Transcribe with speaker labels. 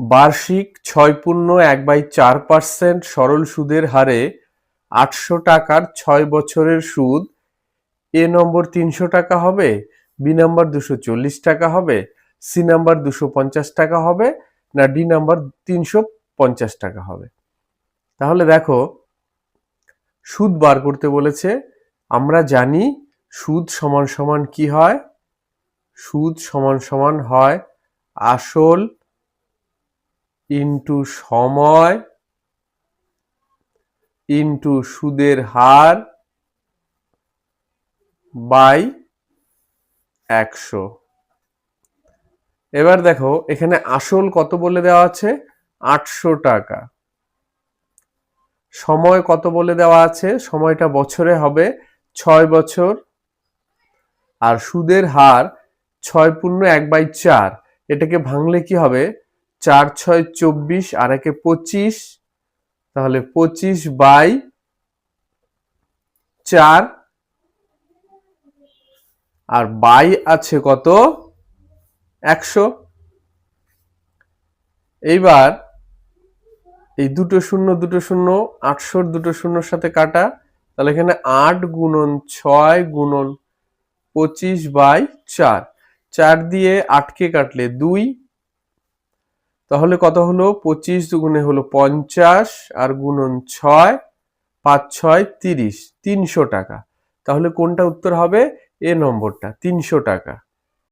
Speaker 1: বার্ষিক ছয় পূর্ণ এক বাই চার পার্সেন্ট সরল সুদের হারে আটশো টাকার ছয় বছরের সুদ। এ নম্বর তিনশো টাকা হবে, বি নাম্বার দুশো চল্লিশ টাকা হবে, সি নাম্বার দুশো পঞ্চাশ টাকা হবে না ডি নাম্বার তিনশো পঞ্চাশ টাকা হবে। তাহলে দেখো, সুদ বার করতে বলেছে, আমরা জানি সুদ সমান সমান কি হয়? সুদ সমান সমান হয় আসল ইন্টু সময় ইন্টু সুদের হার বাই একশো। এবার দেখো, এখানে আসল কত বলে দেওয়া আছে? আটশো টাকা। সময় কত বলে দেওয়া আছে? সময়টা বছরে হবে ছয় বছর। আর সুদের হার ছয় পূর্ণ এক বাই চার। এটাকে ভাঙলে কি হবে? চার ছয় চব্বিশ, আর একে পঁচিশ। তাহলে পঁচিশ বাই চার। আর বাই আছে কত? একশো। এইবার এই দুটো শূন্য দুটো শূন্য, আটশোর দুটো শূন্যর সাথে কাটা। তাহলে এখানে আট গুণন ছয় গুণন পঁচিশ বাই চার। চার দিয়ে আটকে কাটলে দুই তাহলে কত হলো? পঁচিশ দুগুণে হলো পঞ্চাশ আর গুণন ছয়, পাঁচ ছয় তিরিশ, তিনশো টাকা। তাহলে কোনটা উত্তর হবে? এ নম্বরটা, তিনশো টাকা।